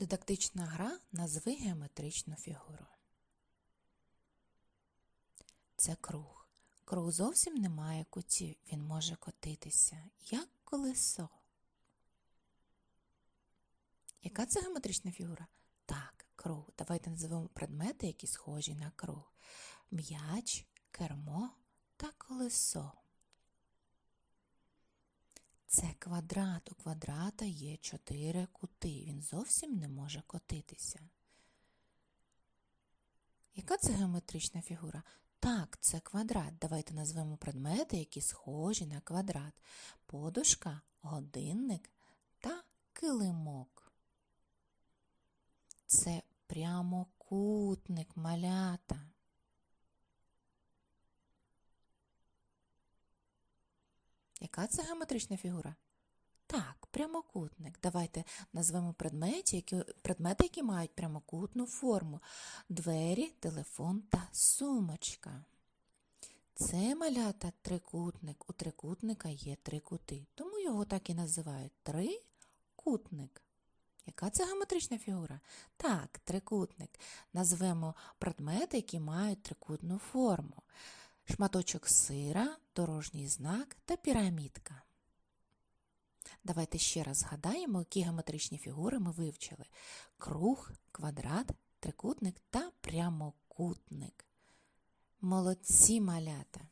Дидактична гра назви геометричну фігуру. Це круг. Круг зовсім не має кутів, він може котитися, як колесо. Яка це геометрична фігура? Так, круг. Давайте називемо предмети, які схожі на круг. М'яч, кермо та колесо. Це квадрат. У квадрата є чотири кути. Він зовсім не може котитися. Яка це геометрична фігура? Так, це квадрат. Давайте назвемо предмети, які схожі на квадрат. Подушка, годинник та килимок. Це прямокутник малята. Яка це геометрична фігура? Так, прямокутник. Давайте назвемо предмети, які, предмети, які мають прямокутну форму. Двері, телефон та сумочка. Це малята трикутник. У трикутника є три кути, тому його так і називають трикутник. Яка це геометрична фігура? Так, трикутник. Назвемо предмети, які мають трикутну форму. Шматочок сира, дорожній знак та пірамідка. Давайте ще раз згадаємо, які геометричні фігури ми вивчили: круг, квадрат, трикутник та прямокутник. Молодці малята!